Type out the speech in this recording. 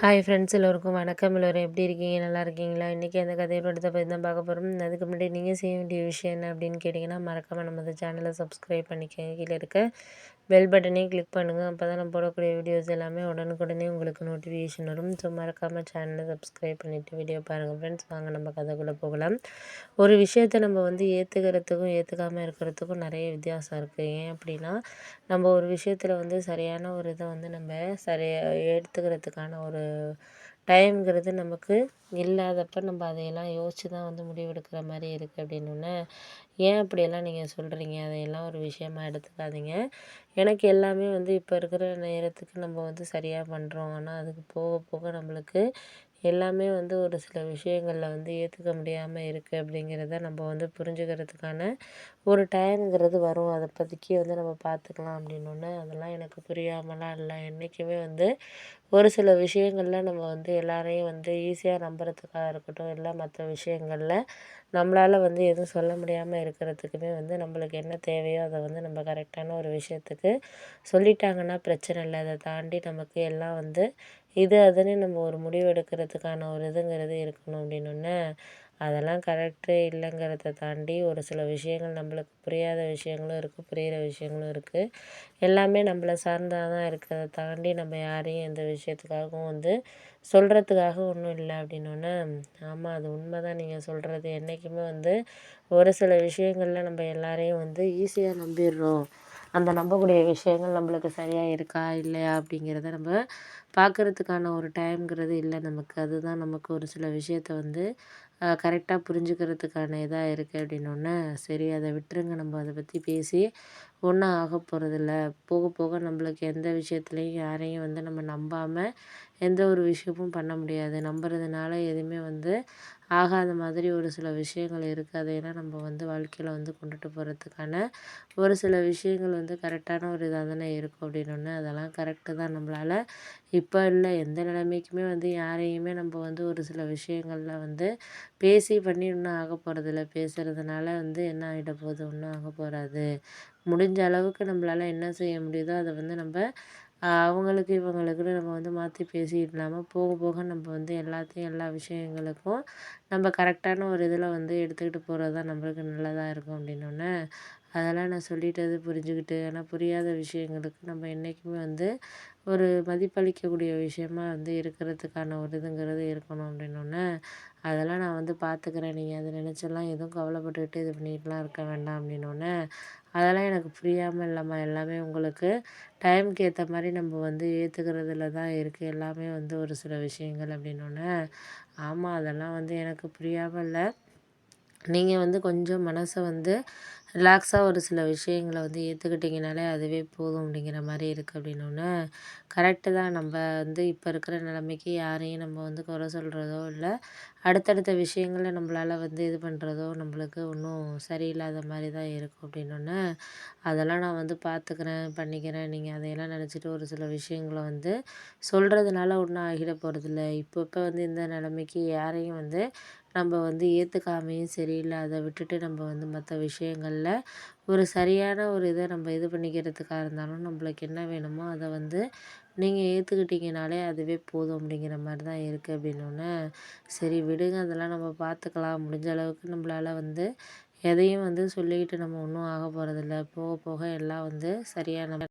Hi friends எல்லோருக்கும் வணக்கம். எல்லோரும் எப்படி இருக்கீங்க? நல்லா இருக்கீங்களா? இன்றைக்கி அந்த கதையோட பற்றி தான் பார்க்க போகிறோம் அதுக்கு முன்னாடி நீங்கள் செய்ய வேண்டிய விஷயம் என்ன அப்படின்னு கேட்டிங்கன்னா மறக்காமல் நம்ம சேனலை சப்ஸ்கிரைப் பண்ணிக்கோங்க கீழே இருக்க பெல் பட்டனையும் கிளிக் பண்ணுங்கள் அப்போ தான் நான் போடக்கூடிய வீடியோஸ் எல்லாமே உடனுக்குடனே உங்களுக்கு நோட்டிஃபிகேஷன் வரும். ஸோ மறக்காமல் சேனலை சப்ஸ்கிரைப் பண்ணிவிட்டு வீடியோ பாருங்கள் ஃப்ரெண்ட்ஸ் வாங்க நம்ம கதைக்குள்ளே போகலாம். ஒரு விஷயத்தை நம்ம வந்து ஏற்றுக்கிறதுக்கும் ஏற்றுக்காமல் இருக்கிறதுக்கும் நிறைய வித்தியாசம் இருக்குது ஏன் அப்படின்னா நம்ம ஒரு விஷயத்தில் வந்து சரியான ஒரு இதை வந்து நம்ம சரியாக எடுத்துக்கிறதுக்கான ஒரு டைம்ங்கிறது நமக்கு இல்லாதப்போ நம்ம அதையெல்லாம் யோசித்து தான் வந்து முடிவெடுக்கிற மாதிரி இருக்குது அப்படின்னோடனே ஏன் அப்படியெல்லாம் நீங்கள் சொல்கிறீங்க அதையெல்லாம் ஒரு விஷயமா எடுத்துக்காதீங்க. எனக்கு எல்லாமே வந்து இப்போ இருக்கிற நேரத்துக்கு நம்ம வந்து சரியாக பண்ணுறோம் ஆனால் அதுக்கு போக போக நம்மளுக்கு எல்லாமே வந்து ஒரு சில விஷயங்களில் வந்து ஏற்றுக்க முடியாமல் இருக்குது அப்படிங்கிறத நம்ம வந்து புரிஞ்சுக்கிறதுக்கான ஒரு டைம்ங்கிறது வரும். அதை பற்றிக்கி வந்து நம்ம பார்த்துக்கலாம் அப்படின்னோடனே அதெல்லாம் எனக்கு புரியாமலாம் இல்லை. என்றைக்குமே வந்து ஒரு சில விஷயங்களில் நம்ம வந்து எல்லாரையும் வந்து ஈஸியாக நம்புறதுக்காக இருக்கட்டும் இல்லை மற்ற விஷயங்களில் நம்மளால் வந்து எதுவும் சொல்ல முடியாமல் இருக்கிறதுக்குமே வந்து நம்மளுக்கு என்ன தேவையோ அதை வந்து நம்ம கரெக்டான ஒரு விஷயத்துக்கு சொல்லிட்டாங்கன்னா பிரச்சனை இல்லை. அதை தாண்டி நமக்கு எல்லாம் வந்து இது அதுன்னு நம்ம ஒரு முடிவு எடுக்கிறதுக்கான ஒரு இதுங்கிறது இருக்கணும் அப்படின்னொன்னே அதெல்லாம் கரெக்டு இல்லைங்கிறத தாண்டி ஒரு சில விஷயங்கள் நம்மளுக்கு புரியாத விஷயங்களும் இருக்குது புரிகிற விஷயங்களும் இருக்குது எல்லாமே நம்மள சார்ந்ததாக தான் இருக்கிறத தாண்டி நம்ம யாரையும் எந்த விஷயத்துக்காகவும் வந்து சொல்கிறதுக்காக ஒன்றும் இல்லை அப்படின்னோடனே ஆமாம் அது உண்மை தான் நீங்கள் சொல்கிறது என்றைக்குமே வந்து ஒரு சில விஷயங்களில் நம்ம எல்லாரையும் வந்து ஈஸியாக நம்பிடுறோம். அந்த நம்பக்கூடிய விஷயங்கள் நம்மளுக்கு சரியாக இருக்கா இல்லையா அப்படிங்கிறத நம்ம பார்க்குறதுக்கான ஒரு டைம்ங்கிறது இல்லை நமக்கு. அதுதான் நமக்கு ஒரு சில விஷயத்த வந்து கரெக்டாக புரிஞ்சுக்கிறதுக்கான இதாக இருக்குது அப்படின்னோடனே சரி அதை விட்டுருங்க. நம்ம அதை பற்றி பேசி ஒன்றும் ஆக போகிறதில்ல போக போக நம்மளுக்கு எந்த விஷயத்துலையும் யாரையும் வந்து நம்ம நம்பாமல் எந்த ஒரு விஷயமும் பண்ண முடியாது. நம்புறதுனால எதுவுமே வந்து ஆகாத மாதிரி ஒரு சில விஷயங்கள் இருக்குது அதையெல்லாம் நம்ம வந்து வாழ்க்கையில் வந்து கொண்டுட்டு போகிறதுக்கான ஒரு சில விஷயங்கள் வந்து கரெக்டான ஒரு இதாக தானே இருக்கும் அப்படின்னோடனே அதெல்லாம் கரெக்டு தான். நம்மளால் இப்போ இல்லை எந்த நிலைமைக்குமே வந்து யாரையுமே நம்ம வந்து ஒரு சில விஷயங்களில் வந்து பேசி பண்ணி ஒன்றும் ஆக போகிறதில்ல பேசுகிறதுனால வந்து என்ன ஆகிட போகுது? ஒன்றும் ஆக போகாது முடிஞ்ச அளவுக்கு நம்மளால் என்ன செய்ய முடியுதோ அதை வந்து நம்ம அவங்களுக்கு இவங்களுக்குன்னு நம்ம வந்து மாற்றி பேசிக்கிட்டு இல்லாமல் போக போக நம்ம வந்து எல்லாத்தையும் எல்லா விஷயங்களுக்கும் நம்ம கரெக்டான ஒரு இதில் வந்து எடுத்துக்கிட்டு போகிறது தான் நம்மளுக்கு நல்லதாக இருக்கும் அப்படின்னோடனே அதெல்லாம் நான் சொல்லிட்டது புரிஞ்சுக்கிட்டு ஆனால் புரியாத விஷயங்களுக்கு நம்ம என்றைக்குமே வந்து ஒரு மதிப்பளிக்கக்கூடிய விஷயமா வந்து இருக்கிறதுக்கான ஒரு இதுங்கிறது இருக்கணும் அப்படின்னோடனே அதெல்லாம் நான் வந்து பார்த்துக்கிறேன். நீங்கள் அதை நினச்செல்லாம் எதுவும் கவலைப்பட்டுக்கிட்டு இது பண்ணிகிட்டுலாம் இருக்க வேண்டாம் அப்படின்னோடனே அதெல்லாம் எனக்கு புரியாமல் இல்லைம்மா எல்லாமே உங்களுக்கு டைமுக்கு ஏற்ற மாதிரி நம்ம வந்து ஏற்றுக்கிறதுல தான் இருக்குது எல்லாமே வந்து ஒரு சில விஷயங்கள் அப்படின்னோடனே ஆமாம் அதெல்லாம் வந்து எனக்கு புரியாமல் இல்லை. நீங்கள் வந்து கொஞ்சம் மனசை வந்து ரிலாக்ஸாக ஒரு சில விஷயங்களை வந்து ஏற்றுக்கிட்டிங்கனாலே அதுவே போதும் அப்படிங்கிற மாதிரி இருக்குது அப்படின்னோடனே கரெக்டு தான். நம்ம வந்து இப்போ இருக்கிற நிலைமைக்கு யாரையும் நம்ம வந்து குறை சொல்கிறதோ இல்லை அடுத்தடுத்த விஷயங்கள நம்மளால வந்து இது பண்ணுறதோ நம்மளுக்கு ஒன்றும் சரியில்லாத மாதிரி தான் இருக்கும் அப்படின்னோடனே அதெல்லாம் நான் வந்து பார்த்துக்கிறேன் பண்ணிக்கிறேன். நீங்கள் அதையெல்லாம் நினச்சிட்டு ஒரு சில விஷயங்கள வந்து சொல்கிறதுனால ஒன்றும் ஆகிட போகிறதில்ல இப்போ இப்போ வந்து இந்த நிலைமைக்கு யாரையும் வந்து நம்ம வந்து ஏற்றுக்காமையும் சரியில்லை அதை விட்டுட்டு நம்ம வந்து மற்ற விஷயங்களில் ஒரு சரியான ஒரு இதை நம்ம இது பண்ணிக்கிறதுக்காக இருந்தாலும் நம்மளுக்கு என்ன வேணுமோ அதை வந்து நீங்கள் ஏற்றுக்கிட்டிங்கனாலே அதுவே போதும் அப்படிங்கிற மாதிரி தான் இருக்குது அப்படின்னோடனே சரி விடுங்க அதெல்லாம் நம்ம பார்த்துக்கலாம் முடிஞ்ச அளவுக்கு நம்மளால வந்து எதையும் வந்து சொல்லிக்கிட்டு நம்ம ஒன்றும் ஆக போகிறதில்ல போக போக எல்லாம் வந்து சரியான